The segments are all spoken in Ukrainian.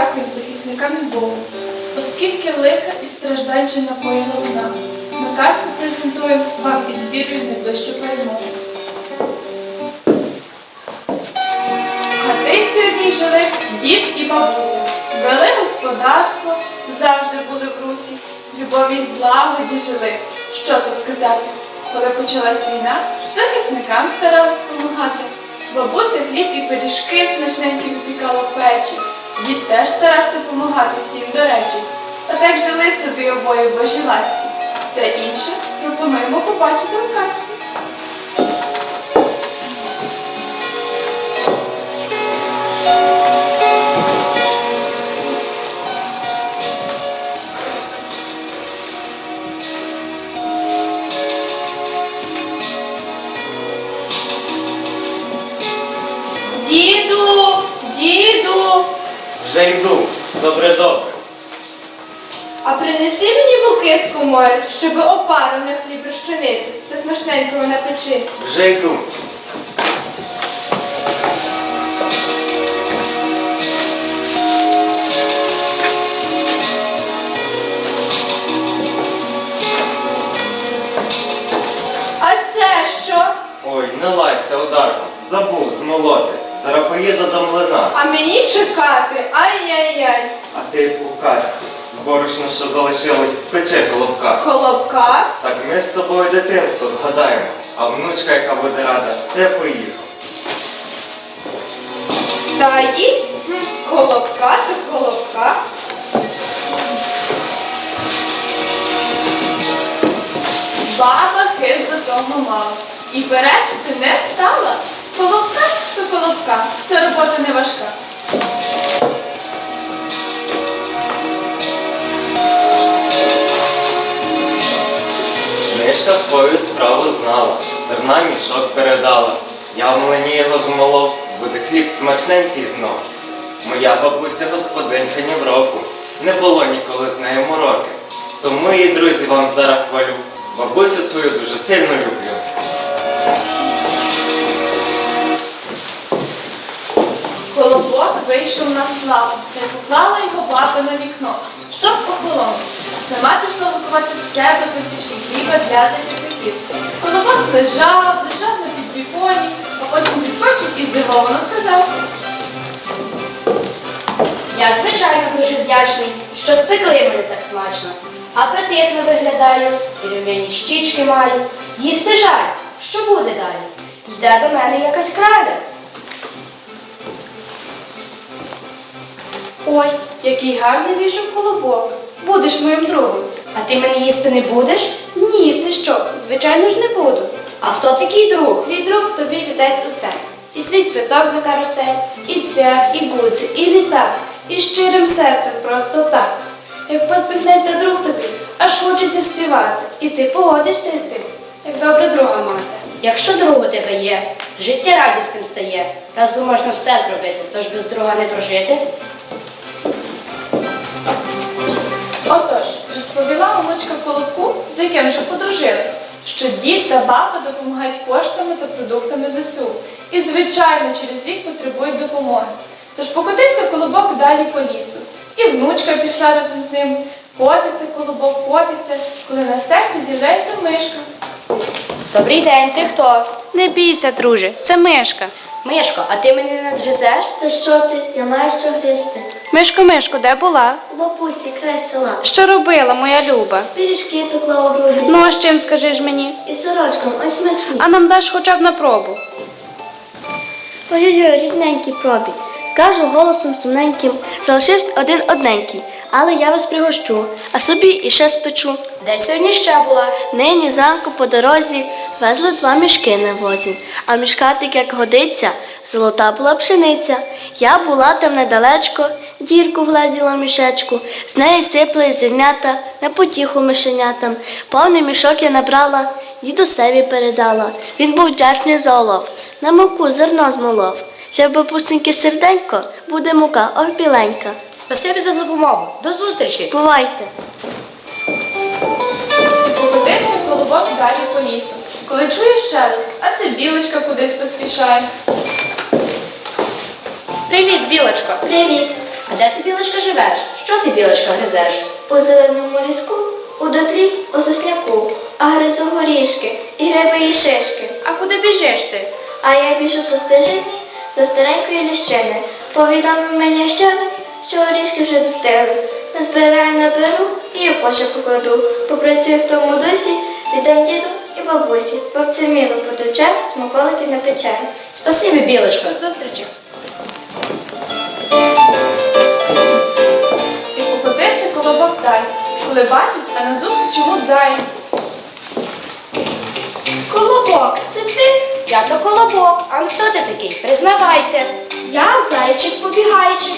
прийдешній дякую захисникам Богу, оскільки лиха і страждань вже напоїла вона. Ми казку презентуємо вам із вірою в найближчу перемогу. Хатинці одній жили дід і бабуся. Вели господарство, завжди були в русі. Любові злагоді жили. Що тут казати? Коли почалась війна, захисникам старались допомагати. Бабуся хліб і пиріжки смачненькі випікала в печі. Дід теж старався допомагати всім до речі. Та так жили собі обоє в божій ласті. Все інше пропонуємо побачити у касті. Діду, Забув змолоти. Зараз поїду до млина. А мені чекати. Ай-яй-яй. А ти у касті. З що залишилось, спече колобка. Колобка. Так ми з тобою дитинство згадаємо. А внучка, яка буде рада, я поїхав. Та. Хм, Колобка та колобка. баба до того мала. І перечити не стала. Колобка то колобка. Це робота не важка. Мишка свою справу знала, зерна мішок передала. Я в млині його змолов, буде хліб смачненький знов. Моя бабуся господинка ні в року, не було ніколи з нею мороки. Тому її друзі вам зараз хвалю. Бабусю свою дуже сильно люблю. Колобок вийшов на славу, та його баба на вікно, щоб охолонув. Сама пішла готувати все до випічки хліба для захисників. Колобок лежав, лежав на підвіконі, а потім зіскочив і здивовано сказав. Я, звичайно, дуже вдячний, що спекли мене так смачно. Апетитно виглядаю, і рум'яні щічки маю. Їсти жаль, що буде далі? Йде до мене якась краля. Ой, який гарний вийшов колобок. Будеш моїм другом. А ти мене їсти не будеш? Ні, ти що? Звичайно ж не буду. А хто такий друг? Твій друг тобі віддасть усе. І свій квиток на карусель, і цвях, і гуці, і літак, і щирим серцем просто так. Як посміхнеться друг тобі, аж хочеться співати, і ти погодишся з тим, як добре друга мати. Якщо друг у тебе є, життя радісним стає. Разом можна все зробити, тож без друга не прожити. Отож, розповіла онучка Колобку, з яким вже подружилась, що дід та баба допомагають коштами та продуктами ЗСУ. І, звичайно, через рік потребують допомоги. Тож покотився колобок далі по лісу. І внучка пішла разом з ним. Котиться колобок, котиться, коли на стежці з'являється мишка. Добрий день, ти хто? Не бійся, друже, це мишка. Мишко, а ти мене не надрізеш? Та що ти? Я маю що гризти. Мишко, мишко, де була? У бабусі, край села. Що робила, моя люба? Пиріжки пекла у груді. Ну, а з чим скажи ж мені? І сорочком, ось смачні. А нам даш хоча б на пробу. Ой-ой-ой, рідненький пробі. Скажу голосом сумненьким, залишився один одненький, але я вас пригощу, а собі іще спечу. Де сьогодні ще була? Нині зранку по дорозі везли два мішки на возі, а в мішка так як годиться, золота була пшениця. Я була там недалечко, дірку вгледіла в мішечку, з неї сипли зернята на потіху мишенятам. Повний мішок я набрала, дідусеві передала. Він був вдячний за олов, на муку зерно змолов. Для бабусеньки серденько буде мука, ох біленька. Спасибі за допомогу. До зустрічі. Бувайте! Покотився колобок далі по лісу. Коли чує шелест, а це білочка кудись поспішає. Привіт, білочко. Привіт! А де ти, білочка, живеш? Що ти, білочка, гризеш? У зеленому ліску, у добрі, у сосняку, а гризу горішки, і гриби, і шишки. А куди біжиш ти? А я біжу по стежині до старенької ліщини. Повідомив мені щелик, що горішки вже достигли. Назбираю наберу і у кошик покладу. Попрацюю в тому дусі, віддам діду і бабусі. Вовце міло потече, смаколики напече. Спасибі, білочка. До зустрічі. І покотився колобок далі. Коли бачить, а назустріч йому заєць. Колобок, це ти? Я то колобок. А хто ти такий? Признавайся. Я зайчик побігайчик.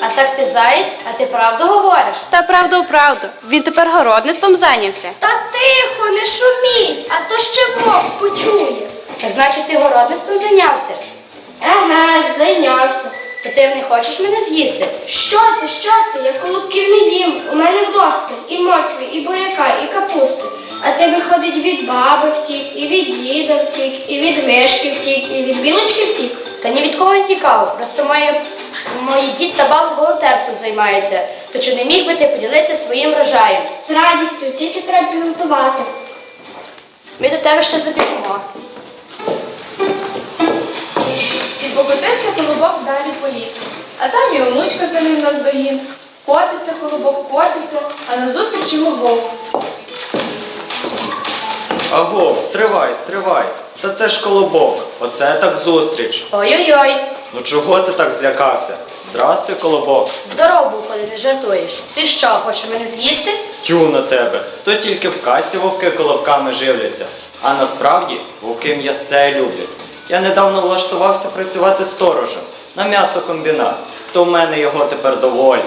А так ти заєць, а ти правду говориш. Та правду правду. Він тепер городництвом зайнявся. Та тихо, не шуміть, а то ще вовк почує. Так значить, ти городництвом зайнявся. Еге ж, зайнявся. То ти не хочеш мене з'їсти? Що ти, що ти? Я колубків не їм. У мене вдосталь і моркви, і буряка, і капусти. А ти виходить від баби втік, і від діда втік, і від мишки втік, і від білочки втік. Та ні від кого не тікав. Просто мої, мої дід та баба волонтерством займаються. То чи не міг би ти поділитися своїм врожаєм? З радістю, тільки треба підготувати. Ми до тебе ще забіжимо. І покотився колобок далі по лісу. А там і онучка за ним наздогін. Котиться колобок, котиться, а назустріч йому вовк. Аго, стривай, стривай. Та це ж колобок. Оце так зустріч. Ой-ой-ой. Ну чого ти так злякався? Здрастуй, колобок. Здоров був, коли не жартуєш. Ти що, хочеш мене з'їсти? Тю на тебе. То тільки в касті вовки колобками живляться. А насправді вовки м'ясце люблять. Я недавно влаштувався працювати сторожем на м'ясокомбінат. То в мене його тепер доволі.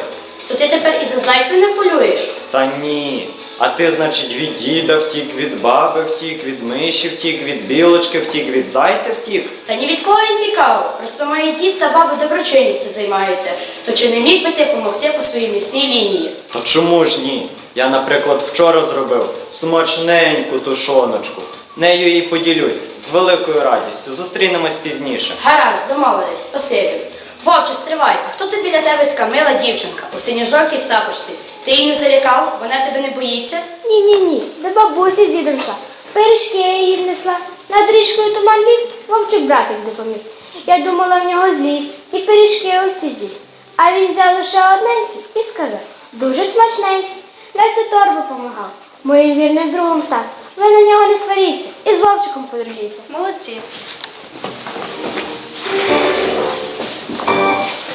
То ти тепер і за зайцями полюєш. Та ні. А ти, значить, від діда втік, від баби втік, від миші втік, від білочки втік, від зайця втік. Та ні від кого не тікав. Просто мої дід та баба доброчинністю займаються. То чи не міг би ти допомогти по своїй місній лінії? Та чому ж ні? Я, наприклад, вчора зробив смачненьку тушоночку. Нею і поділюсь з великою радістю. Зустрінемось пізніше. Гаразд, домовились, спасибі. Вовче, стривай, а хто тут біля тебе така мила дівчинка у синьо-жовтій сапочці? Ти її не залякав? Вона тебе не боїться? Ні, ні, ні, до бабусі з дідом йшла. Пиріжки я її внесла. Над річкою туман ліг, вовчик братик допоміг. Я думала в нього злість, і пиріжки усі з'їсть. А він взяв лише одненький і сказав, дуже смачненький. Нести торбу помагав. Моїм вірним другом став. Ви на нього не сваріться і з вовчиком подружіться. Молодці.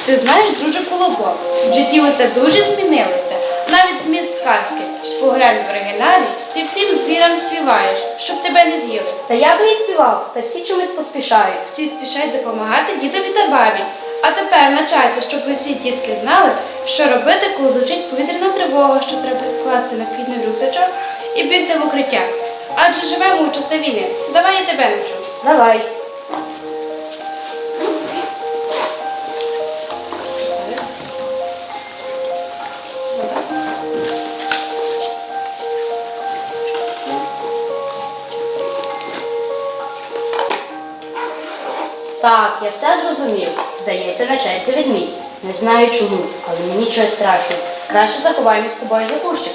Ти знаєш, друже колобок, в житті усе дуже змінилося. Навіть зміст сказки. Ж Поглянь в оригіналі, ти всім звірам співаєш, щоб тебе не з'їли. Та я би і співав, та всі чомусь поспішають. Всі спішають допомагати дідові та бабі. А тепер на часі, щоб усі дітки знали, що робити, коли звучить повітряна тривога, що треба скласти необхідний рюкзачок і бігти в укриття. Адже живемо у часи війни. Давай я тебе навчу. Давай. Так, я все зрозумів. Здається, на чайці відмій. Не знаю чому, але мені щось страшно. Краще заховаємось з тобою за кущик.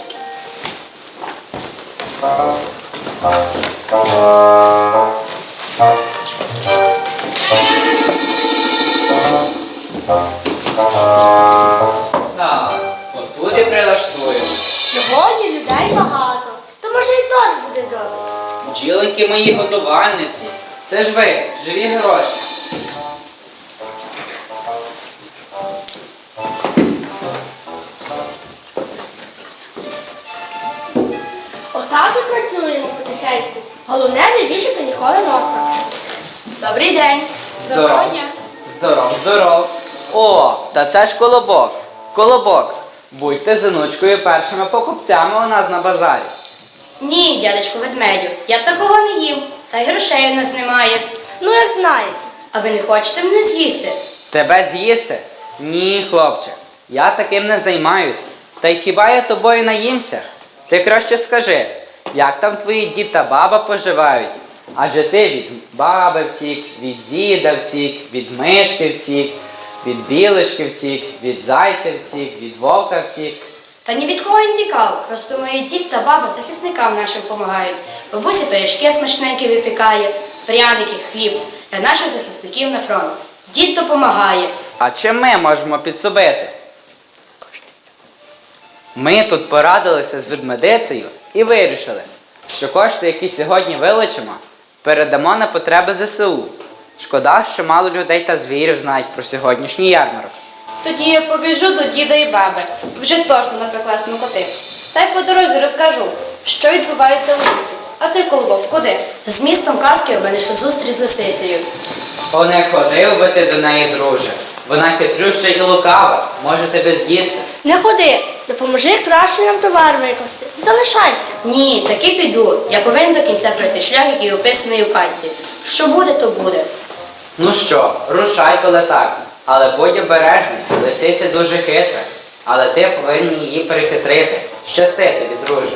Так, отут і прилаштую. Сьогодні людей багато, то може і торт буде добре. Бджілоньки мої годувальниці. Це ж ви, живі гроші. Працюємо потихеньку. Головне не вішати ніколи носа. Добрий день. Здоров. Здоров, здоров. О, та це ж колобок. Колобок. Будьте з онучкою першими покупцями у нас на базарі. Ні, дядечко ведмедю, я такого не їм. Та й грошей у нас немає. Ну, як знаєте. А ви не хочете мене з'їсти? Тебе з'їсти? Ні, хлопче, я таким не займаюсь. Та й хіба я тобою наїмся? Ти краще скажи, як там твої дід та баба поживають? Адже ти від баби втік, від діда втік, від мишки втік, від білочки втік, від зайця втік, від вовка втік. Та ні від кого не тікав. Просто мої дід та баба захисникам нашим допомагають. Бабуся пиріжки смачненькі випікає, пряники, хліб для наших захисників на фронт. Дід допомагає. А чим ми можемо підсобити? Ми тут порадилися з ведмедицею і вирішили, що кошти, які сьогодні вилучимо, передамо на потреби ЗСУ. Шкода, що мало людей та звірів знають про сьогоднішній ярмарок. Тоді я побіжу до діда і баби. Вже точно напекла смакоти. Та й по дорозі розкажу, що відбувається у лісі. А ти, колобок, куди? З містом казки в мене зустріч з лисицею. О, не ходив би ти до неї, друже. Вона хитрюща і лукава, може тебе з'їсти. Не ходи, допоможи краще нам товар викласти. Залишайся. Ні, таки піду. Я повинен до кінця пройти шлях, який описаний у казці. Що буде, то буде. Ну що, рушай, коли так. Але будь обережний, лисиця дуже хитра. Але ти повинен її перехитрити. Щасти тобі, друже.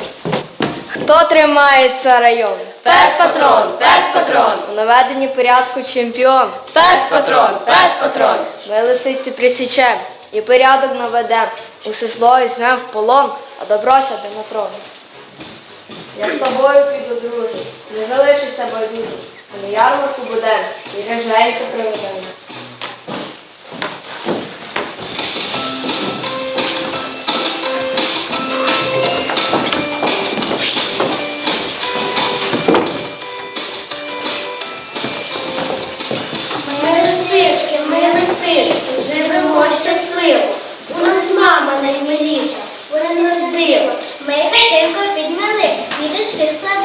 Хто тримається район? Пес патрон, пес патрон, У наведенні порядку чемпіон. пес патрон, пес патрон. Ми лисиці присічем і порядок наведем. Усе зло візьмем в полон, а добро на трон. Я з тобою піду, друже, не залишися байдужим. На ярмарку будем і реженька приведемо.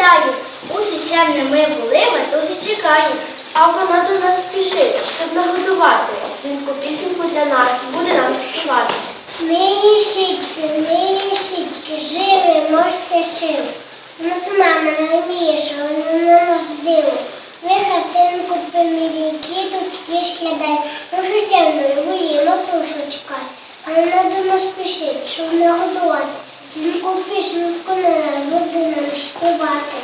Складаємо. Усі чемні ми були, матусі чекаємо. А вона до нас спішить, щоб нагодувати. Дзвінку пісеньку для нас буде нам співати. Ми лисички, ми лисички, живемо щасливо. У нас мама наймиліша, вона на нас диво. Ми хатинку помірі, квіточки складай, Може темною воїмо сушечка. А вона до нас пишить, щоб нагодувати. Пісеньку на нас буде нам співати.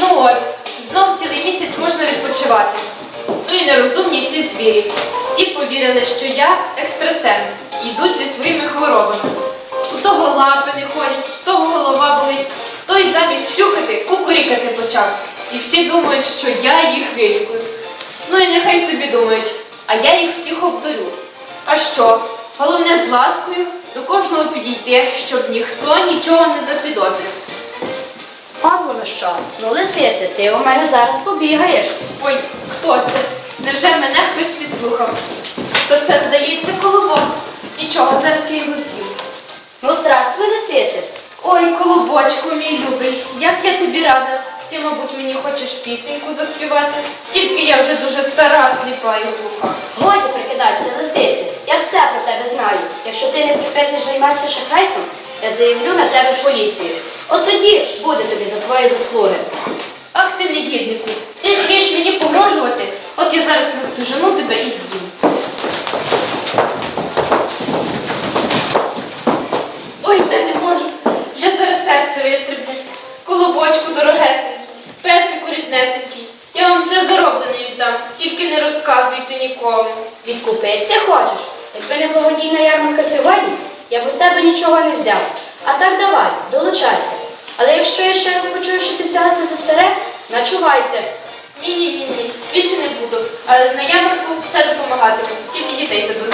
Ну от, знов цілий місяць можна відпочивати. Ну і нерозумні ці звірі. Всі повірили, що я екстрасенс, і йдуть зі своїми хворобами. У того лапи не ходять, у того голова болить, той замість хрюкати кукурікати почав. І всі думають, що я їх вилікую. Ну і нехай собі думають, а я їх всіх обдарю. А що? Головне з ласкою до кожного підійти, щоб ніхто нічого не запідозрив. От воно що. Ну, лисиця, ти у мене зараз побігаєш. Ой, хто це? Невже мене хтось підслухав? То це, здається, колобок. Нічого, зараз я його з'їм. Ну, здравствуй, лисиця. Ой, колобочку, мій любий, як я тобі рада. Ти, мабуть, мені хочеш пісеньку заспівати. Тільки я вже дуже стара, сліпа і глуха. Годі прикидатися, лисиці. Я все про тебе знаю. Якщо ти не припиниш займатися шахрайством, я заявлю на тебе поліцію. От тоді буде тобі за твої заслуги. Ах ти негіднику, ти смієш мені погрожувати? От я зараз наздожену тебе і з'їм. Ой, вже не можу. Вже зараз серце вистрибне. Колобочку дорогесенький, песику ріднесенький. Я вам все зароблене віддам, тільки не розказуйте нікому. Відкупитися хочеш? Якби не благодійна ярмарка сьогодні, я б у тебе нічого не взяв. А так давай, долучайся. Але якщо я ще раз почую, що ти взялася за старе, начувайся. Ні, ні, ні, ні, більше не буду. Але на ярмарку все допомагатиму, тільки дітей заберу.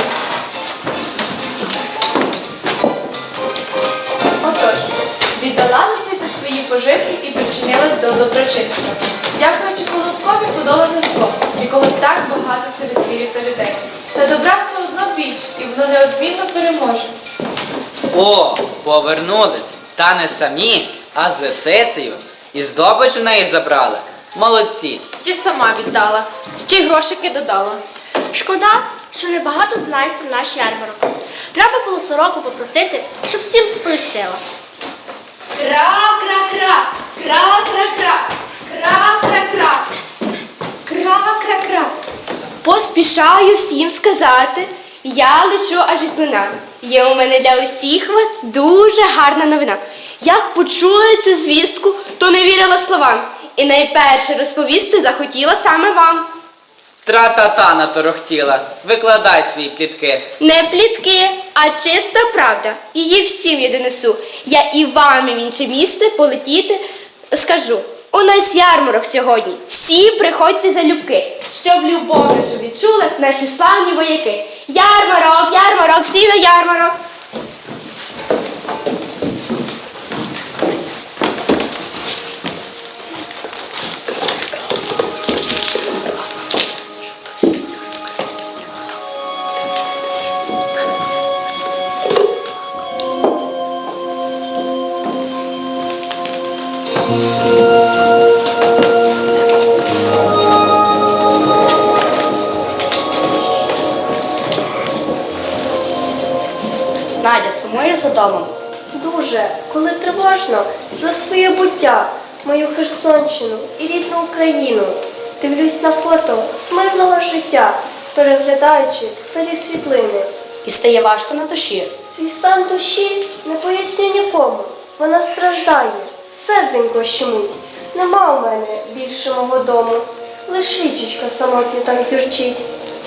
Лисиця і причинилась до доброчинства. Дякуючи Колобкові подолане зло, якого так багато серед звірів та людей. Та добра все одно більше, і воно неодмінно переможе. О, повернулись. Та не самі, а з лисицею. І здобич у неї забрали. Молодці. Я сама віддала, ще й грошики додала. Шкода, що небагато знають про наш ярмарок. Треба було сороку попросити, щоб всім сповістила. Кра-кра-кра, кра-кра-кра, кра-кра-кра, кра-кра-кра. Поспішаю всім сказати, я лечу аж від млина. Є у мене для усіх вас дуже гарна новина. Як почула цю звістку, то не вірила словам. І найперше розповісти захотіла саме вам. Тра-та-та наторохтіла. Викладай свої плітки. Не плітки, а чиста правда. Її всім я донесу. Я і вам і в інше місце полетіти скажу. У нас ярмарок сьогодні. Всі приходьте залюбки, щоб любов нашу відчули наші славні вояки. Ярмарок, ярмарок, всі на ярмарок. Сумуєш за домом? Дуже, коли тривожно за своє буття, мою Херсонщину і рідну Україну. Дивлюсь на фото смирного життя, переглядаючи старі світлини. І стає важко на душі. Свій стан душі не поясню нікому. Вона страждає, серденько щемить. Нема у мене більше мого дому. Лиш річечка самотньо там дзюрчить.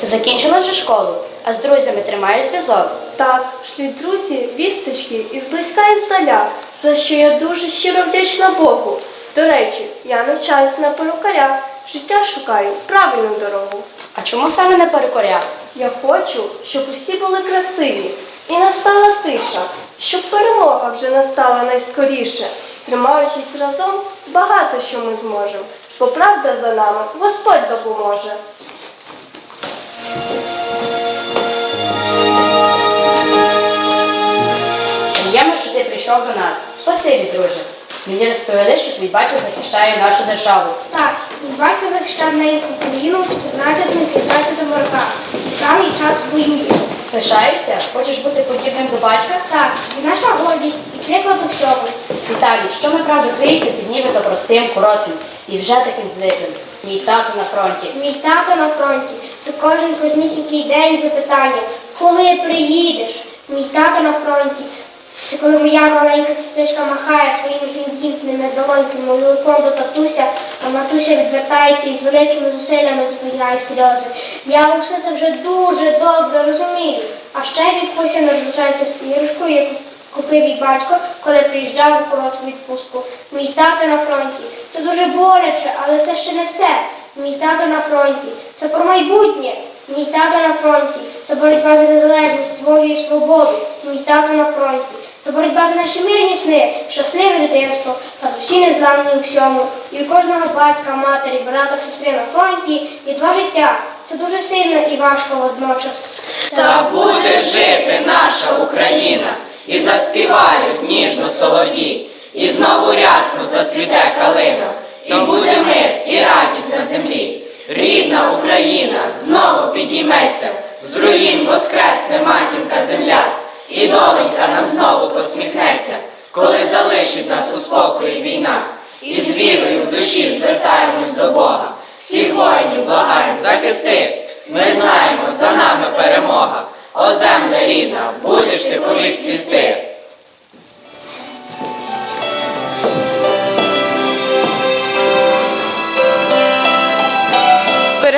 Закінчила вже школу, а з друзями тримаєш зв'язок. Так, шлють друзі вісточки із близька і здаля, за що я дуже щиро вдячна Богу. До речі, я навчаюся на перукаря, життя шукаю правильну дорогу. А чому саме не перекоря? Я хочу, щоб усі були красиві і настала тиша, щоб перемога вже настала найскоріше. Тримаючись разом, багато що ми зможемо, бо правда за нами Господь допоможе. Прийшов до нас. Спасибі, друже. Мені розповіли, що твій батько захищає нашу державу. Так, мій батько захищав неї Україну в 14-15 роках. Даний час воює. Пишаєшся? Хочеш бути подібним до батька? Так, і наша гордість і приклад у всьому. Віталій, що направду криється під нібито простим, коротким і вже таким звиклим. Мій тато на фронті. Мій тато на фронті. Це кожен кожнісінький день запитання. Коли приїдеш? Мій тато на фронті. Це коли моя маленька сестричка махає своїми тендітними долоньками у телефон до татуся, а матуся відвертається і з великими зусиллями зупиняє сльози. Я усе це вже дуже добре розумію. А ще відпуся не розлучається з іграшкою, яку купив їй батько, коли приїжджав у коротку відпустку. Мій тато на фронті. Це дуже боляче, але це ще не все. Мій тато на фронті. Це про майбутнє. Мій тато на фронті. Це боротьба за незалежність, волю і свободу. Мій тато на фронті. Це боротьба за наші мирні сни, щасливе дитинство, та з усі незламні у всьому. І у кожного батька, матері, брата, сестри на фронті є два життя. Це дуже сильно і важко водночас. Та буде жити наша Україна, і заспівають ніжно солов'ї, і знову рясно зацвіте калина, і буде мир і радість на землі. Рідна Україна знову підійметься, з руїн воскресне матінка земля, і доленька нам знову посміхнеться, коли залишить нас у спокої війна. І з вірою в душі звертаємось до Бога. Всіх воїнів благаємо, захисти. Ми знаємо, за нами перемога. О земля рідна, будеш ти повік цвісти.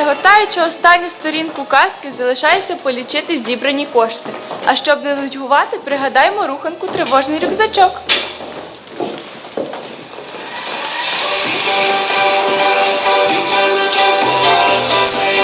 Перегортаючи останню сторінку казки, залишається полічити зібрані кошти. А щоб не нудьгувати, пригадаймо руханку тривожний рюкзачок. Рюкзачок